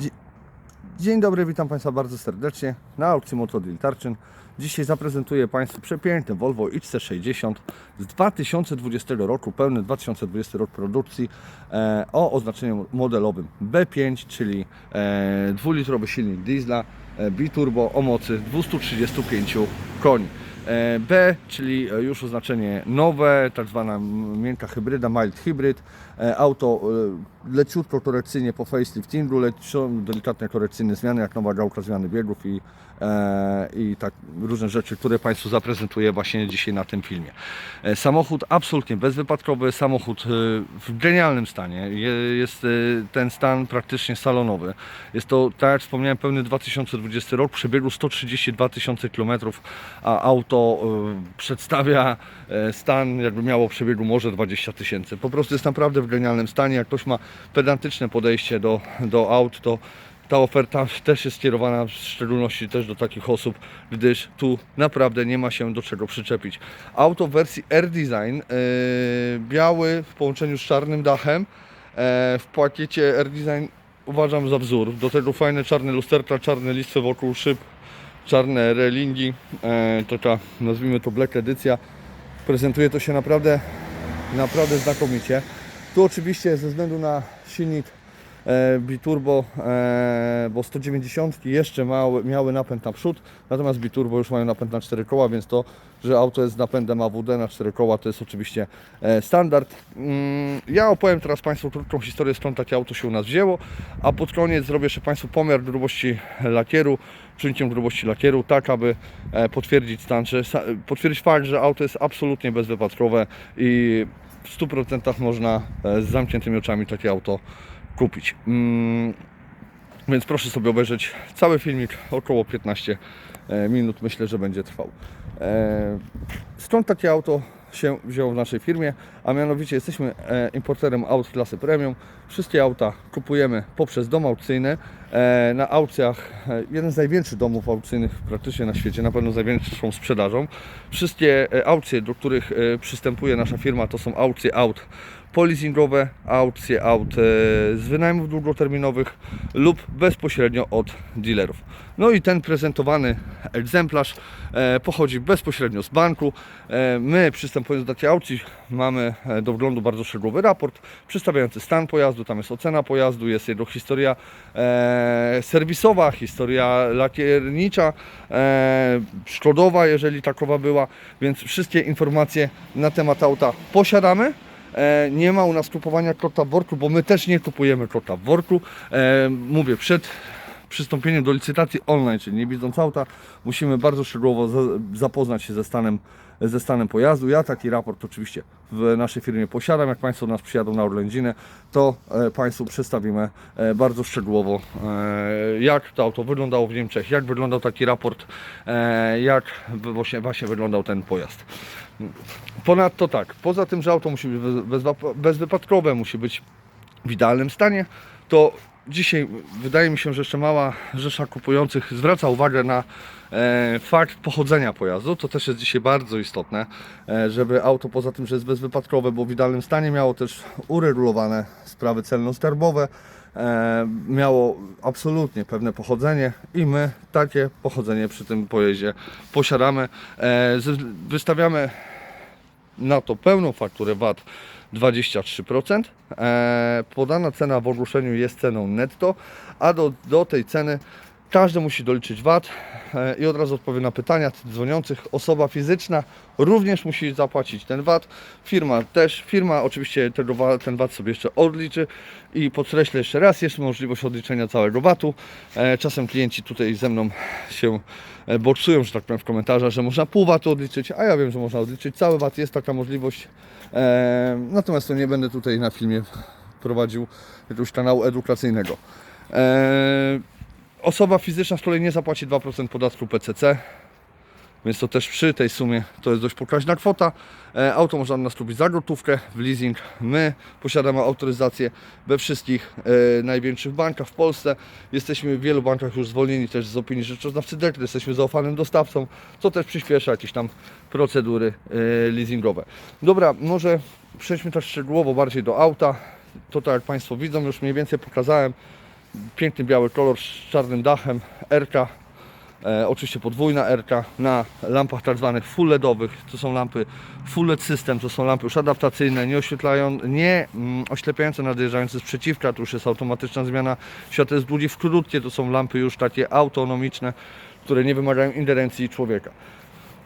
Dzie- Dzień dobry, witam Państwa bardzo serdecznie na aukcji Motodeal Tarczyn. Dzisiaj zaprezentuję Państwu przepiękny Volvo XC60 z 2020 roku, pełny 2020 rok produkcji e, o oznaczeniu modelowym B5, czyli e, silnik diesla e, biturbo o mocy 235 koni. E, B, czyli e, już oznaczenie nowe, tak zwana miękka hybryda, mild hybrid. E, Auto leciutko korekcyjnie po faceliftingu, lecią delikatne korekcyjne zmiany, jak nowa gałka zmiany biegów i, e, i tak różne rzeczy, które Państwu zaprezentuję właśnie dzisiaj na tym filmie. E, Samochód absolutnie bezwypadkowy, samochód e, w genialnym stanie. Je- Jest e, ten stan praktycznie salonowy. Jest to, tak jak wspomniałem, pełny 2020 rok, przebiegu 132 tysiące kilometrów, a auto e, przedstawia stan, jakby miało przebiegu może 20 tysięcy. Po prostu jest naprawdę w genialnym stanie. Jak ktoś ma pedantyczne podejście do, do aut, to ta oferta też jest skierowana w szczególności też do takich osób, gdyż tu naprawdę nie ma się do czego przyczepić. Auto w wersji R-Design, yy, biały w połączeniu z czarnym dachem, e, w pakiecie R-Design uważam za wzór. Do tego fajne czarne lusterka, czarne listwy wokół szyb, czarne relingi, e, taka nazwijmy to black edycja. Prezentuje to się naprawdę, naprawdę znakomicie. Tu oczywiście ze względu na silnik biturbo, e, bo 190 jeszcze mały, miały napęd na przód, natomiast biturbo już mają napęd na 4 koła, więc to, że auto jest z napędem AWD na 4 koła, to jest oczywiście e, standard. Mm, Ja opowiem teraz Państwu krótką historię, skąd takie auto się u nas wzięło, a pod koniec zrobię jeszcze Państwu pomiar grubości lakieru, czujnikiem grubości lakieru, tak aby e, potwierdzić stan, sa- potwierdzić fakt, że auto jest absolutnie bezwypadkowe i w 100% można e, z zamkniętymi oczami takie auto kupić. Mm, Więc proszę sobie obejrzeć cały filmik, około 15 e, minut myślę, że będzie trwał. E, Skąd takie auto się wzięło w naszej firmie? A mianowicie jesteśmy e, importerem aut klasy premium. Wszystkie auta kupujemy poprzez dom aukcyjny. Na aukcjach jeden z największych domów aukcyjnych praktycznie na świecie, na pewno z największą sprzedażą. Wszystkie aukcje, do których przystępuje nasza firma, to są aukcje aut polizingowe, aukcje aut e, z wynajmów długoterminowych lub bezpośrednio od dealerów. No i ten prezentowany egzemplarz e, pochodzi bezpośrednio z banku. E, My przystępując do takiej aukcji mamy do wglądu bardzo szczegółowy raport przedstawiający stan pojazdu, tam jest ocena pojazdu, jest jego historia serwisowa, historia lakiernicza, szkodowa, jeżeli takowa była, więc wszystkie informacje na temat auta posiadamy. E, Nie ma u nas kupowania kota worku, bo my też nie kupujemy kota worku. E, Mówię, przed przystąpieniem do licytacji online, czyli nie widząc auta, musimy bardzo szczegółowo za- zapoznać się ze stanem, ze stanem pojazdu. Ja taki raport oczywiście w naszej firmie posiadam. Jak Państwo nas przyjadą na Orlędzinę, to e, Państwu przedstawimy e, bardzo szczegółowo, e, jak to auto wyglądało w Niemczech, jak wyglądał taki raport, jak właśnie, właśnie wyglądał ten pojazd. Ponadto tak, poza tym, że auto musi być bezwypadkowe, musi być w idealnym stanie, to dzisiaj wydaje mi się, że jeszcze mała rzesza kupujących zwraca uwagę na e, fakt pochodzenia pojazdu. To też jest dzisiaj bardzo istotne, e, żeby auto poza tym, że jest bezwypadkowe, było w idealnym stanie, miało też uregulowane sprawy celno-skarbowe, e, miało absolutnie pewne pochodzenie i my takie pochodzenie przy tym pojeździe posiadamy. E, wystawiamy na to pełną fakturę VAT 23%. E, podana cena w ogłoszeniu jest ceną netto, a do, do tej ceny każdy musi doliczyć VAT e, i od razu odpowiem na pytania dzwoniących. Osoba fizyczna również musi zapłacić ten VAT. Firma też. Firma oczywiście tego, ten VAT sobie jeszcze odliczy i podkreślę jeszcze raz, jest możliwość odliczenia całego VAT-u. E, czasem klienci tutaj ze mną się e, boksują, że tak powiem w komentarzach, że można pół VAT odliczyć, a ja wiem, że można odliczyć cały VAT, jest taka możliwość. Natomiast to nie będę tutaj na filmie prowadził jakiegoś kanału edukacyjnego. Osoba fizyczna z kolei nie zapłaci 2% podatku PCC, więc to też przy tej sumie to jest dość pokaźna kwota. E, Auto można nas kupić za gotówkę, w leasing. My posiadamy autoryzację we wszystkich e, największych bankach w Polsce. Jesteśmy w wielu bankach już zwolnieni też z opinii rzeczoznawcy DEKR. Jesteśmy zaufanym dostawcą, co też przyspiesza jakieś tam procedury e, leasingowe. Dobra, może przejdźmy też szczegółowo bardziej do auta. To tak jak Państwo widzą, już mniej więcej pokazałem piękny biały kolor z czarnym dachem, RK, e, oczywiście podwójna RK na lampach tak zwanych full LEDowych, to są lampy full LED system, to są lampy już adaptacyjne, nie, oświetlają, nie mm, oślepiające nadjeżdżające z przeciwka, to już jest automatyczna zmiana świateł ludzi w krótkie, to są lampy już takie autonomiczne, które nie wymagają ingerencji człowieka.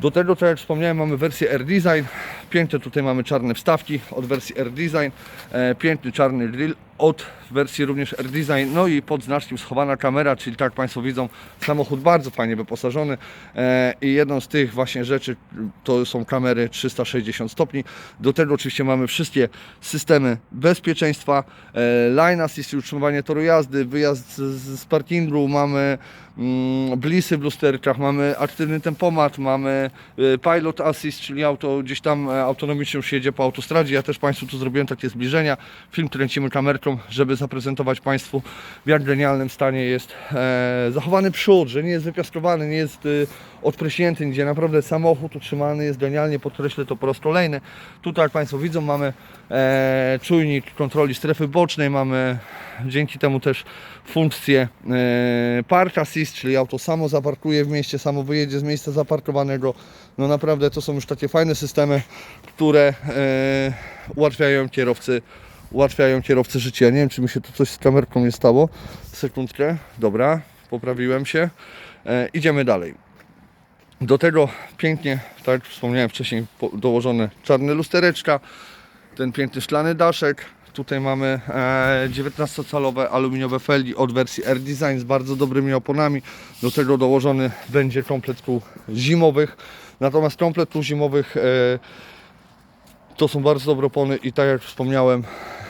Do tego, tak jak wspomniałem, mamy wersję Air Design. Piękne tutaj mamy czarne wstawki od wersji Air Design. E, piękny czarny grill od wersji również Air Design. No i pod znaczkiem schowana kamera, czyli tak Państwo widzą, samochód bardzo fajnie wyposażony. E, I jedną z tych właśnie rzeczy to są kamery 360 stopni. Do tego oczywiście mamy wszystkie systemy bezpieczeństwa, e, line assist, utrzymywanie toru jazdy, wyjazd z, z parkingu, mamy mm, blisy w lusterkach, mamy aktywny tempomat, mamy y, pilot assist, czyli auto gdzieś tam e, autonomicznie już jedzie po autostradzie. Ja też Państwu tu zrobiłem takie zbliżenia. Film kręcimy kamerką, żeby zaprezentować Państwu w jak genialnym stanie jest e, zachowany przód, że nie jest wypiaskowany, nie jest odpryśnięty, gdzie naprawdę samochód utrzymany jest genialnie, podkreślę to po raz kolejny. Tutaj jak Państwo widzą mamy e, czujnik kontroli strefy bocznej, mamy dzięki temu też funkcję e, Park Assist, czyli auto samo zaparkuje w mieście, samo wyjedzie z miejsca zaparkowanego. No naprawdę to są już takie fajne systemy, które e, ułatwiają kierowcy ułatwiają kierowcy życie. Nie wiem, czy mi się tu coś z kamerką nie stało. Sekundkę. Dobra, poprawiłem się. E, idziemy dalej. Do tego pięknie, tak jak wspomniałem wcześniej, dołożone czarne lustereczka, ten piękny szklany daszek. Tutaj mamy e, 19-calowe aluminiowe felgi od wersji Air Design z bardzo dobrymi oponami. Do tego dołożony będzie komplet kół zimowych. Natomiast komplet kół zimowych e, to są bardzo dobre opony i tak jak wspomniałem, e,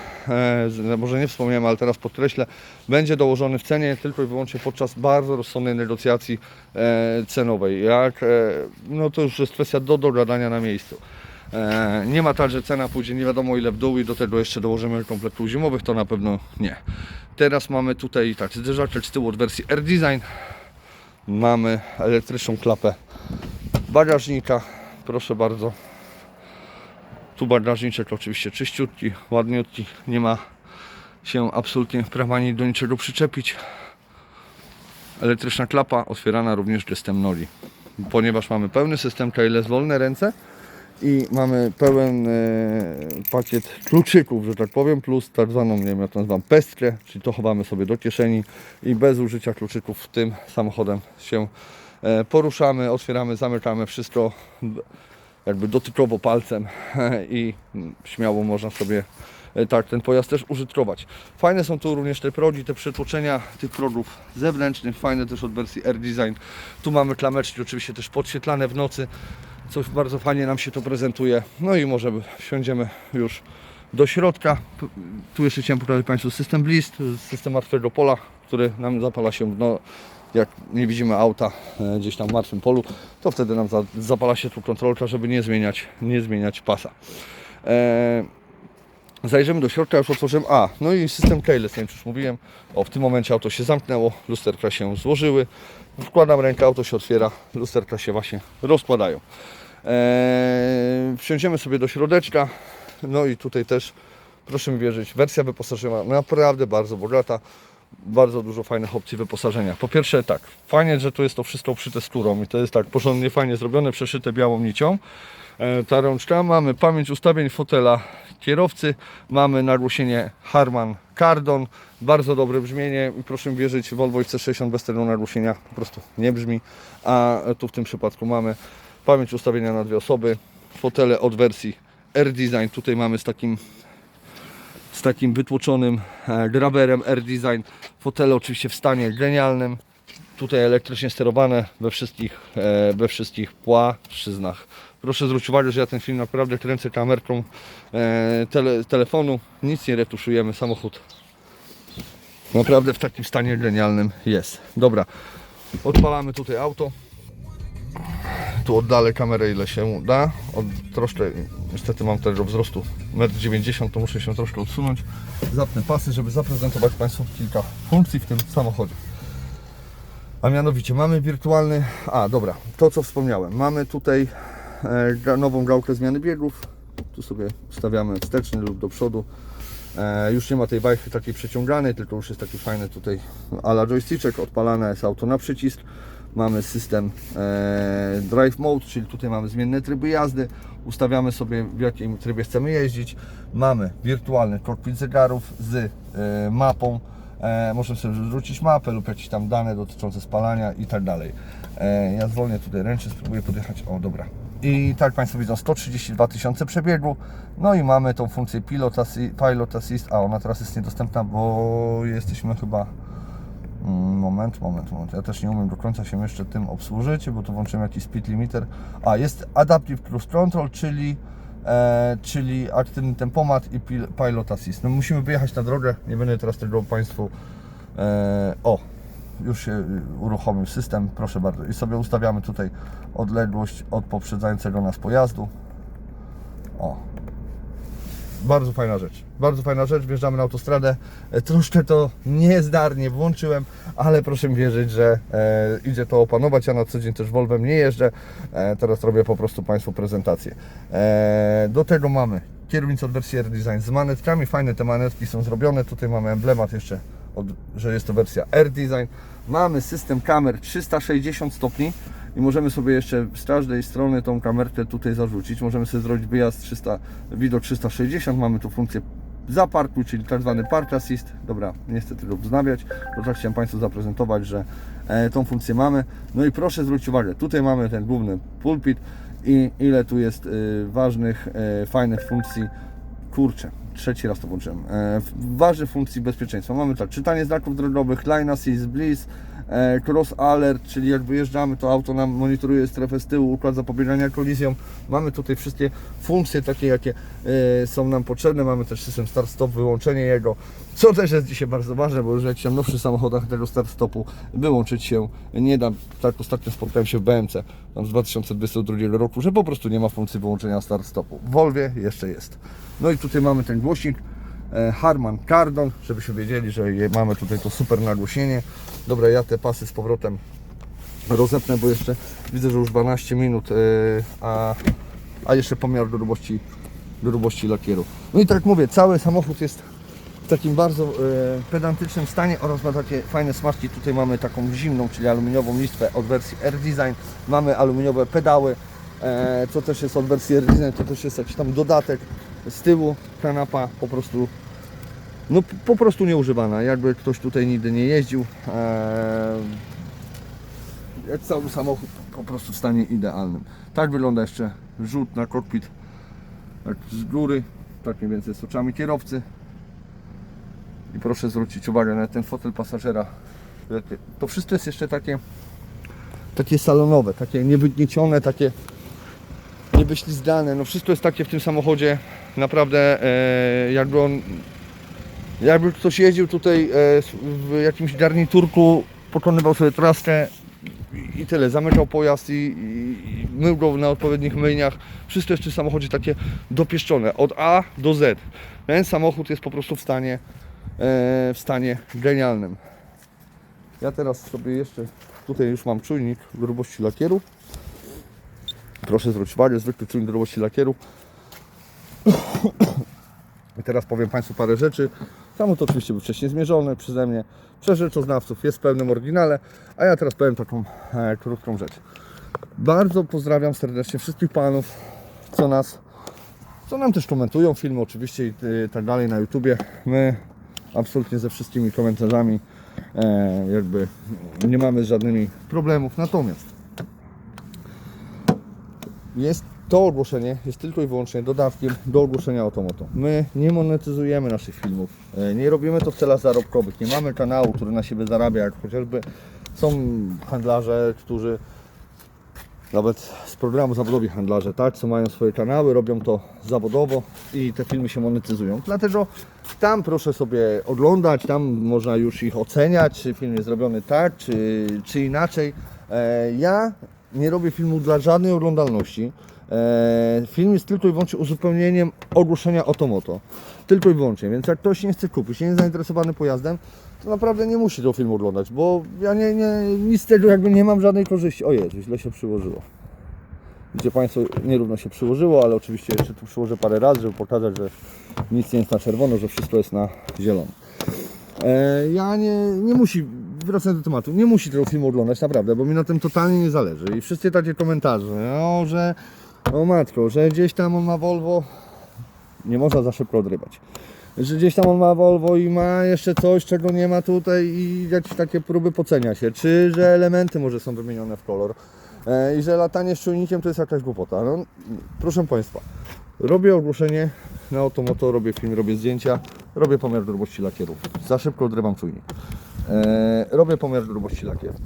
może nie wspomniałem, ale teraz podkreślę, będzie dołożony w cenie tylko i wyłącznie podczas bardzo rozsądnej negocjacji e, cenowej. Jak, e, no to już jest kwestia do dogadania na miejscu. E, nie ma tak, że cena pójdzie nie wiadomo ile w dół i do tego jeszcze dołożymy komplet kół zimowych, to na pewno nie. Teraz mamy tutaj tak, zderzaczek z tyłu od wersji Air Design. Mamy elektryczną klapę bagażnika, proszę bardzo. Tu bagażniczek oczywiście czyściutki, ładniutki, nie ma się absolutnie prawa ani do niczego przyczepić. Elektryczna klapa otwierana również gestem noli. Ponieważ mamy pełny system keyless, wolne ręce i mamy pełen e, pakiet kluczyków, że tak powiem, plus tak zwaną, nie wiem jak to nazywam, pestkę, czyli to chowamy sobie do kieszeni i bez użycia kluczyków tym samochodem się e, poruszamy, otwieramy, zamykamy wszystko jakby dotykowo palcem i śmiało można sobie e, tak ten pojazd też użytkować. Fajne są tu również te progi, te przetłoczenia tych progów zewnętrznych, fajne też od wersji Air Design. Tu mamy klameczki oczywiście też podświetlane w nocy, coś bardzo fajnie nam się to prezentuje. No i może wsiądziemy już do środka. Tu jeszcze chciałem pokazać Państwu system jest system martwego pola, który nam zapala się no, jak nie widzimy auta e, gdzieś tam w martwym polu, to wtedy nam za, zapala się tu kontrolka, żeby nie zmieniać, nie zmieniać pasa. E, zajrzymy do środka, już otworzyłem. A, no i system keyless, nie już mówiłem. O, w tym momencie auto się zamknęło, lusterka się złożyły. Wkładam rękę, auto się otwiera, lusterka się właśnie rozkładają. Eee, wsiądziemy sobie do środeczka. No i tutaj też, proszę mi wierzyć, wersja wyposażenia naprawdę bardzo bogata. Bardzo dużo fajnych opcji wyposażenia. Po pierwsze tak, fajnie, że tu jest to wszystko przy tekturą i to jest tak porządnie fajnie zrobione, przeszyte białą nicią. E, ta rączka, mamy pamięć ustawień fotela kierowcy, mamy nagłośnienie Harman Kardon, bardzo dobre brzmienie i proszę mi wierzyć, Volvo XC60 bez tego nagłośnienia po prostu nie brzmi, a tu w tym przypadku mamy pamięć ustawienia na dwie osoby, fotele od wersji Air Design, tutaj mamy z takim z takim wytłoczonym e, graberem Air Design, fotele oczywiście w stanie genialnym, tutaj elektrycznie sterowane we wszystkich, e, we wszystkich płaszczyznach. Proszę zwrócić uwagę, że ja ten film naprawdę kręcę kamerką e, tele, telefonu, nic nie retuszujemy, samochód naprawdę w takim stanie genialnym jest. Dobra, odpalamy tutaj auto. Tu oddalę kamerę ile się da. Od, troszkę, niestety mam tego wzrostu 1,90 m, to muszę się troszkę odsunąć. Zapnę pasy, żeby zaprezentować Państwu kilka funkcji w tym samochodzie. A mianowicie mamy wirtualny. A dobra, to co wspomniałem. Mamy tutaj e, nową gałkę zmiany biegów. Tu sobie ustawiamy wsteczny lub do przodu. E, już nie ma tej wajchy takiej przeciąganej, tylko już jest taki fajny tutaj ala joysticzek, odpalane jest auto na przycisk. Mamy system e, Drive Mode, czyli tutaj mamy zmienne tryby jazdy. Ustawiamy sobie w jakim trybie chcemy jeździć. Mamy wirtualny kokpit zegarów z e, mapą. E, możemy sobie wrzucić mapę lub jakieś tam dane dotyczące spalania i tak dalej. E, ja zwolnię tutaj ręcznie, spróbuję podjechać. O, dobra. I tak Państwo widzą, 132 tysiące przebiegu. No i mamy tą funkcję Pilot Assist, Pilot Assist, a ona teraz jest niedostępna, bo jesteśmy chyba Moment, moment, moment. Ja też nie umiem do końca się jeszcze tym obsłużyć, bo tu włączyłem jakiś speed limiter. A, jest Adaptive Cruise Control, czyli, e, czyli aktywny tempomat i pil- Pilot Assist. No, musimy wyjechać na drogę, nie będę teraz tego Państwu... E, o, już się uruchomił system, proszę bardzo. I sobie ustawiamy tutaj odległość od poprzedzającego nas pojazdu. O, bardzo fajna rzecz. Bardzo fajna rzecz. Wjeżdżamy na autostradę. E, Troszkę to niezdarnie włączyłem, ale proszę mi wierzyć, że e, idzie to opanować. Ja na co dzień też Volvem nie jeżdżę. E, teraz robię po prostu Państwu prezentację. E, do tego mamy kierownicę od wersji R Design z manetkami. Fajne te manetki są zrobione. Tutaj mamy emblemat jeszcze, od, że jest to wersja R Design. Mamy system kamer 360 stopni i możemy sobie jeszcze z każdej strony tą kamerkę tutaj zarzucić. Możemy sobie zrobić wyjazd 300, widok 360. Mamy tu funkcję zaparkuj, czyli tak zwany park assist. Dobra, nie chcę tego wznawiać, bo tak chciałem Państwu zaprezentować, że e, tą funkcję mamy. No i proszę zwrócić uwagę, tutaj mamy ten główny pulpit i ile tu jest e, ważnych, e, fajnych funkcji. Kurczę, trzeci raz to włączyłem. E, ważnych funkcji bezpieczeństwa. Mamy tak, czytanie znaków drogowych, line assist, bliss, cross alert, czyli jak wyjeżdżamy, to auto nam monitoruje strefę z tyłu, układ zapobiegania kolizjom. Mamy tutaj wszystkie funkcje takie, jakie e, są nam potrzebne. Mamy też system start-stop, wyłączenie jego, co też jest dzisiaj bardzo ważne, bo już jak się w nowszych samochodach tego start-stopu wyłączyć się nie da. Tak ostatnio spotkałem się w BMC tam z 2022 roku, że po prostu nie ma funkcji wyłączenia start-stopu. W Volvie jeszcze jest. No i tutaj mamy ten głośnik e, Harman Kardon, żebyśmy wiedzieli, że mamy tutaj to super nagłośnienie. Dobra, ja te pasy z powrotem rozepnę, bo jeszcze widzę, że już 12 minut, e, a, a jeszcze pomiar grubości, grubości lakieru. No i tak jak mówię, cały samochód jest w takim bardzo e, pedantycznym stanie oraz ma takie fajne smaczki. Tutaj mamy taką zimną, czyli aluminiową listwę od wersji R Design. Mamy aluminiowe pedały, e, co też jest od wersji R Design, to też jest jakiś tam dodatek. Z tyłu kanapa po prostu no po prostu nieużywana, jakby ktoś tutaj nigdy nie jeździł. Eee, cały samochód po prostu w stanie idealnym. Tak wygląda jeszcze rzut na kokpit tak z góry, tak mniej więcej z oczami kierowcy. I proszę zwrócić uwagę na ten fotel pasażera. To wszystko jest jeszcze takie takie salonowe, takie niewygniecione, takie niewyślizgane. No wszystko jest takie w tym samochodzie naprawdę e, jakby on jakby ktoś jeździł tutaj e, w jakimś garniturku, pokonywał sobie traskę i- tyle, zamykał pojazd i, i, mył go na odpowiednich myjniach. Wszystko jest w samochodzie takie dopieszczone, od A do Z. Ten samochód jest po prostu w stanie, e, w stanie genialnym. Ja teraz sobie jeszcze, tutaj już mam czujnik grubości lakieru. Proszę zwrócić uwagę, zwykły czujnik grubości lakieru. I teraz powiem Państwu parę rzeczy. Samochód oczywiście był wcześniej zmierzony przeze mnie. Przez rzeczoznawców jest w pełnym oryginale. A ja teraz powiem taką e, krótką rzecz. Bardzo pozdrawiam serdecznie wszystkich Panów, co nas, co nam też komentują filmy oczywiście i y, tak dalej na YouTubie. My absolutnie ze wszystkimi komentarzami e, jakby nie mamy żadnymi problemów. Natomiast jest to ogłoszenie jest tylko i wyłącznie dodatkiem do ogłoszenia Automoto. My nie monetyzujemy naszych filmów, e, nie robimy to w celach zarobkowych, nie mamy kanału, który na siebie zarabia, jak chociażby są handlarze, którzy nawet z programu zawodowi handlarze, tak, co mają swoje kanały, robią to zawodowo i te filmy się monetyzują. Dlatego tam proszę sobie oglądać, tam można już ich oceniać, czy film jest zrobiony tak, czy, czy inaczej. E, ja nie robię filmu dla żadnej oglądalności. E, film jest tylko i wyłącznie uzupełnieniem ogłoszenia Otomoto. Tylko i wyłącznie, więc jak ktoś nie chce kupić, nie jest zainteresowany pojazdem, to naprawdę nie musi tego filmu oglądać, bo ja nie, nie, nic z tego jakby nie mam żadnej korzyści. O Jezu, źle się przyłożyło. gdzie Państwo nierówno się przyłożyło, ale oczywiście jeszcze tu przyłożę parę razy, żeby pokazać, że nic nie jest na czerwono, że wszystko jest na zielono. E, ja nie, nie musi, wracając do tematu, nie musi tego filmu oglądać, naprawdę, bo mi na tym totalnie nie zależy. I wszystkie takie komentarze, o, że o matko, że gdzieś tam on ma Volvo, nie można za szybko odrybać. Że gdzieś tam on ma Volvo i ma jeszcze coś, czego nie ma tutaj i jakieś takie próby pocenia się. Czy że elementy może są wymienione w kolor e, i że latanie z czujnikiem to jest jakaś głupota. No, proszę Państwa, robię ogłoszenie na Automoto, robię film, robię zdjęcia, robię pomiar grubości lakierów. Za szybko odrywam czujnik. E, robię pomiar grubości lakierów.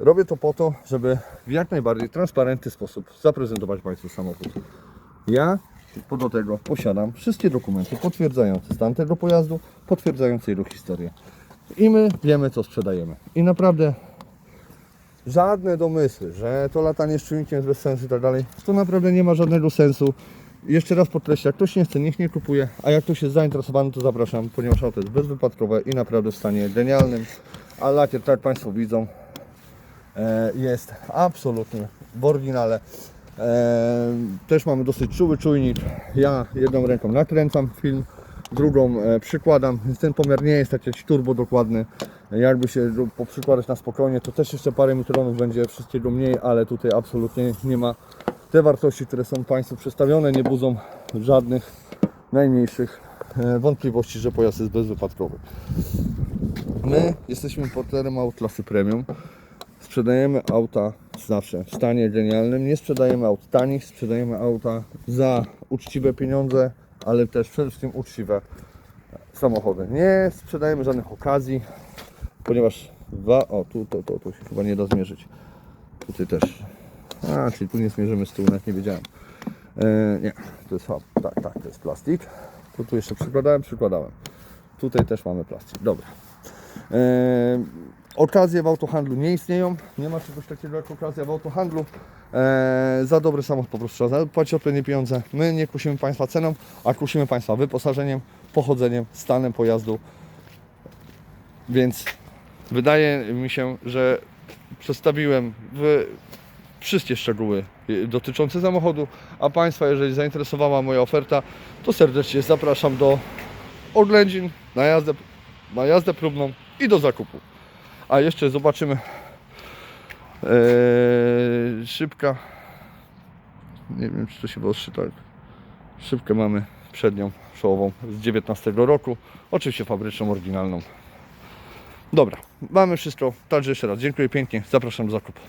Robię to po to, żeby w jak najbardziej transparentny sposób zaprezentować Państwu samochód. Ja do tego posiadam wszystkie dokumenty potwierdzające stan tego pojazdu, potwierdzające jego historię. I my wiemy, co sprzedajemy. I naprawdę żadne domysły, że to latanie z czujnikiem jest bez sensu i tak dalej, to naprawdę nie ma żadnego sensu. Jeszcze raz podkreślę, jak ktoś nie chce, niech nie kupuje, a jak ktoś jest zainteresowany, to zapraszam, ponieważ auto jest bezwypadkowe i naprawdę w stanie genialnym. A lakier, tak jak Państwo widzą, jest absolutnie w oryginale. E, Też mamy dosyć czuły czujnik. Ja jedną ręką nakręcam film, drugą e, przykładam, więc ten pomiar nie jest tak jakiś turbo dokładny. Jakby się poprzykładać na spokojnie, to też jeszcze parę mikronów będzie wszystkiego mniej, ale tutaj absolutnie nie ma te wartości, które są Państwu przedstawione, nie budzą żadnych najmniejszych e, wątpliwości, że pojazd jest bezwypadkowy. My jesteśmy importerem aut klasy premium. Sprzedajemy auta zawsze w stanie genialnym. Nie sprzedajemy aut tanich, sprzedajemy auta za uczciwe pieniądze, ale też przede wszystkim uczciwe samochody. Nie sprzedajemy żadnych okazji, ponieważ dwa, o tu, to, to, tu się chyba nie da zmierzyć. Tutaj też. A, czyli tu nie zmierzymy z tyłu, nawet nie wiedziałem. E, nie, to jest tak, tak, to jest plastik. Tu, tu jeszcze przykładałem, przykładałem. Tutaj też mamy plastik. Dobra. E, okazje w autohandlu nie istnieją. Nie ma czegoś takiego jak okazja w autohandlu. E, za dobry samochód po prostu trzeba zapłacić odpowiednie pieniądze. My nie kusimy Państwa ceną, a kusimy Państwa wyposażeniem, pochodzeniem, stanem pojazdu. Więc wydaje mi się, że przedstawiłem w wszystkie szczegóły dotyczące samochodu, a Państwa, jeżeli zainteresowała moja oferta, to serdecznie zapraszam do oględzin, na jazdę, na jazdę próbną i do zakupu. A jeszcze zobaczymy eee, szybka nie wiem czy to się wyostrzy tak. Szybkę mamy przednią czołową z 19 roku. Oczywiście fabryczną, oryginalną. Dobra, mamy wszystko. Także jeszcze raz dziękuję pięknie, zapraszam do zakupu